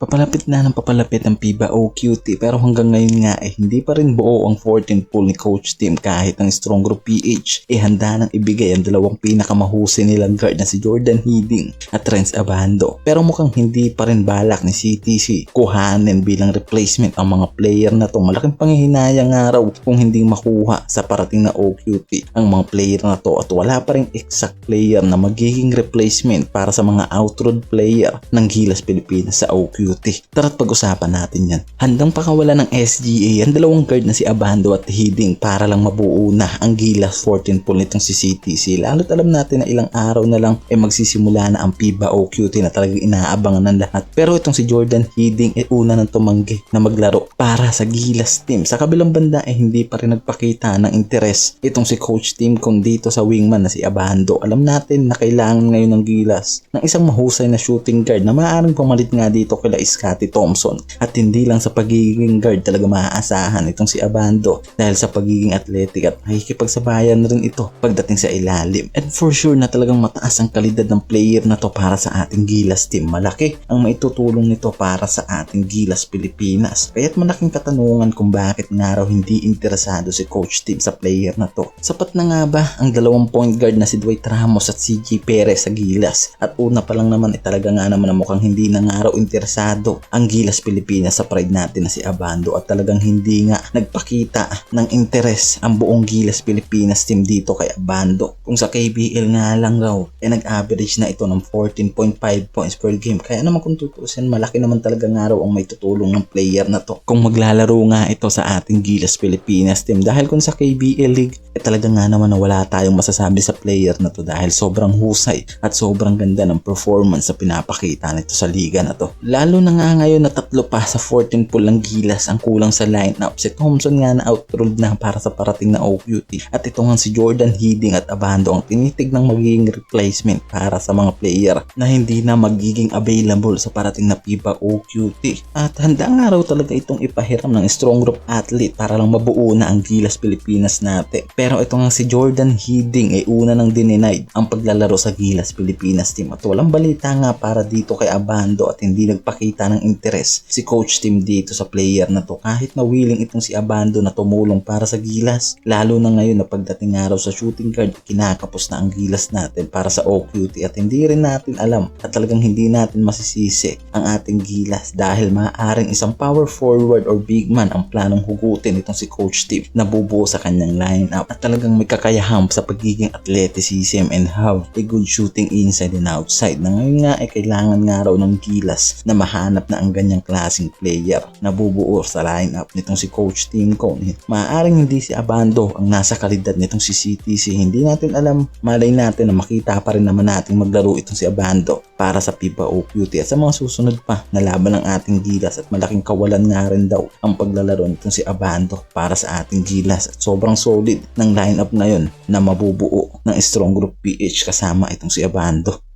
Papalapit na ng papalapit ang FIBA OQT pero hanggang ngayon nga eh hindi pa rin buo ang 14 pool ni Coach Tim kahit ang strong group PH eh handa nang ibigay ang dalawang pinakamahusay nilang guard na si Jordan Hidding at Renz Abando. Pero mukhang hindi pa rin balak ni CTC kuhanin bilang replacement ang mga player na to. Malaking panghihinayang araw kung hindi makuha sa parating na OQT ang mga player na to at wala pa rin exact player na magiging replacement para sa mga outroad player ng Gilas Pilipinas sa OQT. Tara't pag-usapan natin yan. Handang pakawala ng SGA ang dalawang guard na si Abando at Hidding para lang mabuo na ang Gilas 14 pool nitong si CTC. Lalo't alam natin na ilang araw na lang ay magsisimula na ang FIBA OQT na talagang inaabangan ng lahat. Pero itong si Jordan Hidding ay una nang tumanggi na maglaro para sa Gilas team. Sa kabilang banda ay hindi pa rin nagpakita ng interes itong si Coach Team kung dito sa wingman na si Abando. Alam natin na kailangan ngayon ng Gilas ng isang mahusay na shooting guard na maaaring pumalit nga dito kila Scotty Thompson. At hindi lang sa pagiging guard talaga maaasahan itong si Abando dahil sa pagiging athletic at makikipagsabayan rin ito pagdating sa ilalim. And for sure na talagang mataas ang kalidad ng player na to para sa ating Gilas team. Malaki ang maitutulong nito para sa ating Gilas Pilipinas. Kaya't malaking katanungan kung bakit nga raw hindi interesado si coach team sa player na to. Sapat na nga ba ang dalawang point guard na si Dwight Ramos at CJ Perez sa Gilas? At una pa lang naman ay talaga nga naman na mukhang hindi na nga raw interesado ang Gilas Pilipinas sa pride natin na si Abando at talagang hindi nga nagpakita ng interes ang buong Gilas Pilipinas team dito kay Abando. Kung sa KBL nga lang raw, eh nag-average na ito ng 14.5 points per game. Kaya naman kung tutusin, malaki naman talaga nga raw ang may tutulong ng player na to. Kung maglalaro nga ito sa ating Gilas Pilipinas team. Dahil kung sa KBL League, eh talaga nga naman na wala tayong masasabi sa player na to dahil sobrang husay at sobrang ganda ng performance sa pinapakita nito sa liga na to. Lalo na nga ngayon na tatlo pa sa 14 pool ng Gilas ang kulang sa lineup. Si Thompson nga na outruled na para sa parating na OQT. At ito nga si Jordan Hidding at Abando ang tinitig ng magiging replacement para sa mga player na hindi na magiging available sa parating na FIBA OQT. At handa nga raw talaga itong ipahiram ng strong group athlete para lang mabuo na ang Gilas Pilipinas natin. Pero ito nga si Jordan Hidding ay una nang dinenied ang paglalaro sa Gilas Pilipinas team at walang balita nga para dito kay Abando at hindi nagpakita ng interes si coach team dito sa player na to. Kahit na willing itong si Abando na tumulong para sa Gilas lalo na ngayon na pagdating araw sa shooting guard kinakapos na ang Gilas natin para sa OQT at hindi rin natin alam at talagang hindi natin masisisi ang ating Gilas dahil maaaring isang power forward or big man ang planong hugutin itong si coach team na bubuo sa kanyang lineup. At talagang may kakayaham sa pagiging athleticism and have a good shooting inside and outside na ngayon nga ay kailangan nga raw ng Gilas na mahanap na ang ganyang klaseng player na bubuo sa lineup nitong si Coach Team Cone. Maaaring hindi si Abando ang nasa kalidad nitong si CTC. Hindi natin alam, malay natin na makita pa rin naman natin maglaro itong si Abando para sa FIBA OQT at sa mga susunod pa na laban ng ating Gilas at malaking kawalan nga rin daw ang paglalaro nitong si Abando para sa ating Gilas at sobrang solid ng lineup na yon na mabubuo ng strong group PH kasama itong si Abando.